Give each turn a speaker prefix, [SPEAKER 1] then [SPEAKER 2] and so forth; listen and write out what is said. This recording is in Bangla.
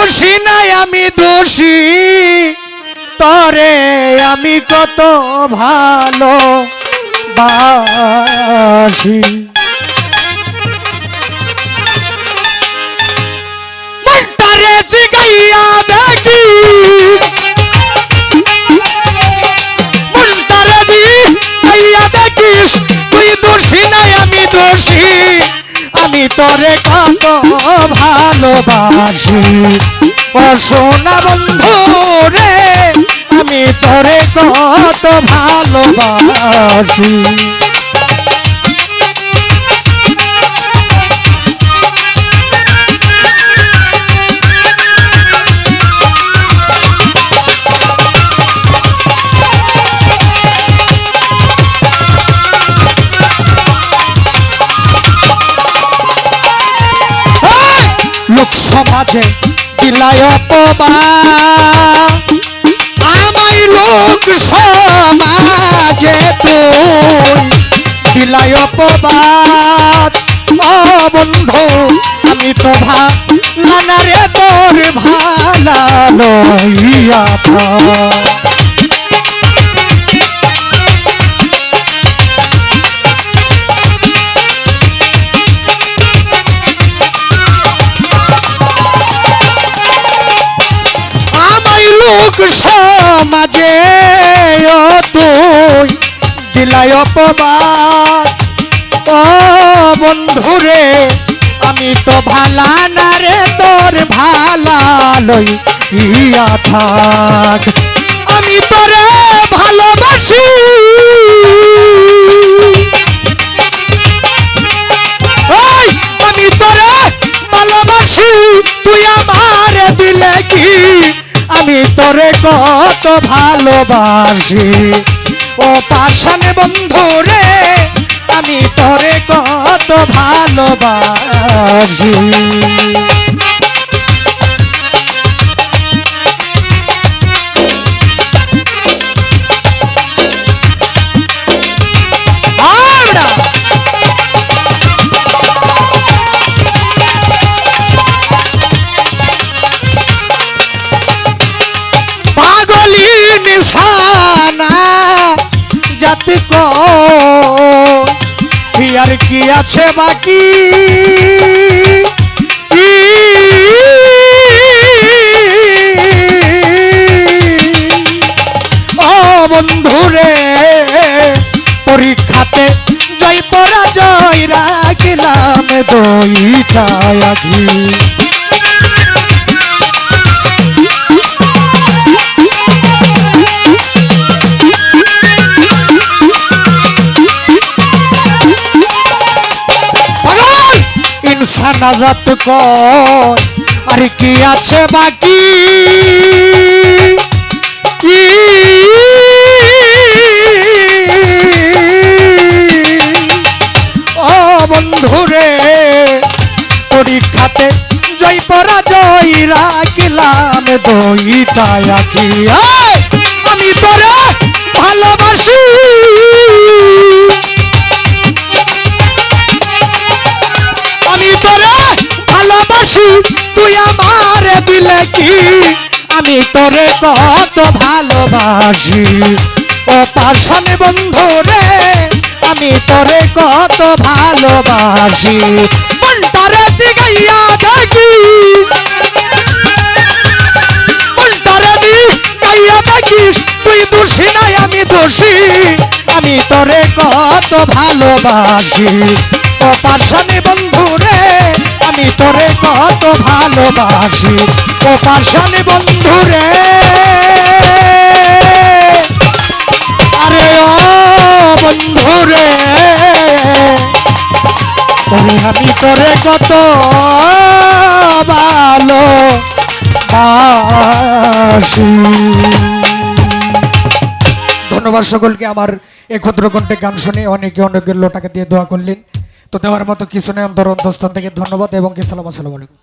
[SPEAKER 1] দোষী নাই আমি দোষী। তরে আমি কত ভালো বাসি। তোরে কত ভালোবাসি? ও সোনা বন্ধু রে আমি তোরে কত ভালোবাসি? সমাজে দিলায় অপবাদ। আমায় লোক সমাজে তুই দিলায় অপবাদ। ও বন্ধু, আমি তো ভালা রে তোর ভালা লইয়া সমাজে ও তুই দিলাই অপবাদ। ও বন্ধুরে, আমি তো ভালা না রে, তোর ভালা লই ইয়া থাক। আমি তোরে ভালোবাসি। তোরে কত ভালোবাসি। ও পাশান বন্ধু রে আমি তোরে কত ভালোবাসি। আর কি আছে বাকি? ও বন্ধুরে পরীক্ষাতে জয় পরা জয় রাখিলাম দইটা আঘি কর আর কি আছে বাকি? ও বন্ধুরে পরীক্ষাতে জয় পরা জয় রাখিলাম দইটা আঁকি ভালোবাসি তুই আমার কি আমি তোরে কত ভালোবাসি। ও পাশান বন্ধু রে, আমি তোরে কত ভালোবাসি। মনটারে জিগাইয়া দেখি। মনটারে জিগাইয়া দেখিস, তুই দোষী নাই আমি দোষী। আমি তোরে কত ভালোবাসি। ও পাশানি বন্ধু রে আমি তোরে কত ভালোবাসি। ও বন্ধু রে। আরে ও বন্ধু রে। আমি তোরে কত ভালো ধন্যবাদ সকলকে আমার এই ক্ষুদ্র কণ্ঠে গান শুনে অনেকে অনেকগুলো টাকা দিয়ে দোয়া করলেন। তো দেওয়ার মতো কিছু নেই। অন্তর অন্তঃস্থান থেকে ধন্যবাদ এবং কি সালাম আসসালামু আলাইকুম।